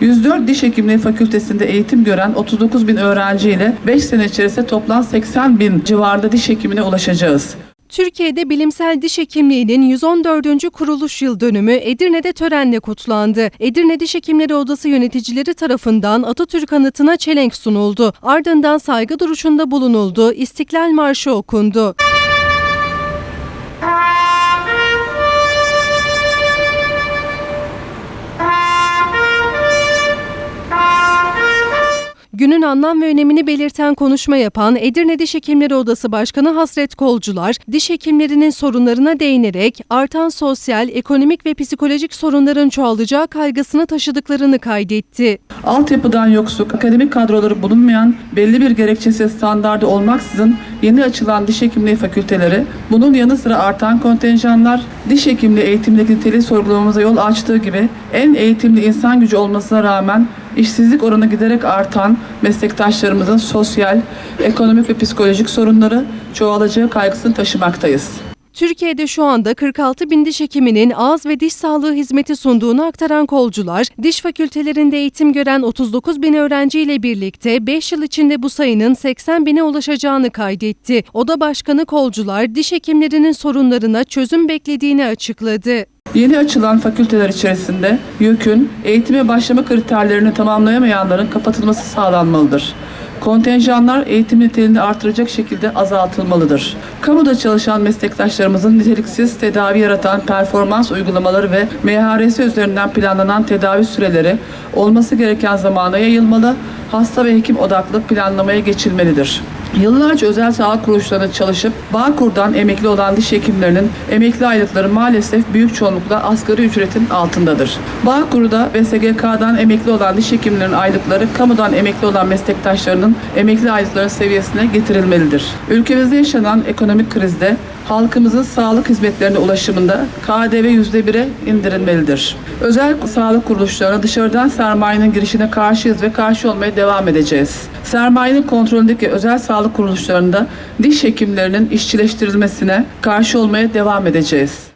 104 Diş Hekimliği Fakültesinde eğitim gören 39 bin öğrenci ile 5 sene içerisinde toplam 80 bin civarında diş hekimine ulaşacağız. Türkiye'de bilimsel diş hekimliğinin 114. kuruluş yıl dönümü Edirne'de törenle kutlandı. Edirne Diş Hekimleri Odası yöneticileri tarafından Atatürk anıtına çelenk sunuldu. Ardından saygı duruşunda bulunuldu, İstiklal Marşı okundu. Günün anlam ve önemini belirten konuşma yapan Edirne Diş Hekimleri Odası Başkanı Hasret Kolcular, diş hekimlerinin sorunlarına değinerek artan sosyal, ekonomik ve psikolojik sorunların çoğalacağı kaygısını taşıdıklarını kaydetti. Altyapıdan yoksuk, akademik kadroları bulunmayan, belli bir gerekçesi standardı olmaksızın yeni açılan diş hekimliği fakülteleri, bunun yanı sıra artan kontenjanlar, diş hekimliği eğitimdeki niteliği sorgulamamıza yol açtığı gibi en eğitimli insan gücü olmasına rağmen işsizlik oranı giderek artan meslektaşlarımızın sosyal, ekonomik ve psikolojik sorunları çoğalacağı kaygısını taşımaktayız. Türkiye'de şu anda 46 bin diş hekiminin ağız ve diş sağlığı hizmeti sunduğunu aktaran kolcular, diş fakültelerinde eğitim gören 39 bin öğrenciyle birlikte 5 yıl içinde bu sayının 80 bine ulaşacağını kaydetti. Oda Başkanı kolcular, diş hekimlerinin sorunlarına çözüm beklediğini açıkladı. Yeni açılan fakülteler içerisinde YÖK'ün eğitime başlama kriterlerini tamamlayamayanların kapatılması sağlanmalıdır. Kontenjanlar eğitim niteliğini artıracak şekilde azaltılmalıdır. Kamuda çalışan meslektaşlarımızın niteliksiz tedavi yaratan performans uygulamaları ve MHRS üzerinden planlanan tedavi süreleri olması gereken zamana yayılmalı, hasta ve hekim odaklı planlamaya geçilmelidir. Yıllarca özel sağlık kuruluşlarında çalışıp Bağkur'dan emekli olan diş hekimlerinin emekli aylıkları maalesef büyük çoğunlukla asgari ücretin altındadır. Bağkur'da ve SGK'dan emekli olan diş hekimlerinin aylıkları kamudan emekli olan meslektaşlarının emekli aylıkları seviyesine getirilmelidir. Ülkemizde yaşanan ekonomik krizde halkımızın sağlık hizmetlerine ulaşımında KDV %1'e indirilmelidir. Özel sağlık kuruluşlarına dışarıdan sermayenin girişine karşıyız ve karşı olmaya devam edeceğiz. Sermayenin kontrolündeki özel sağlık kuruluşlarında diş hekimlerinin işçileştirilmesine karşı olmaya devam edeceğiz.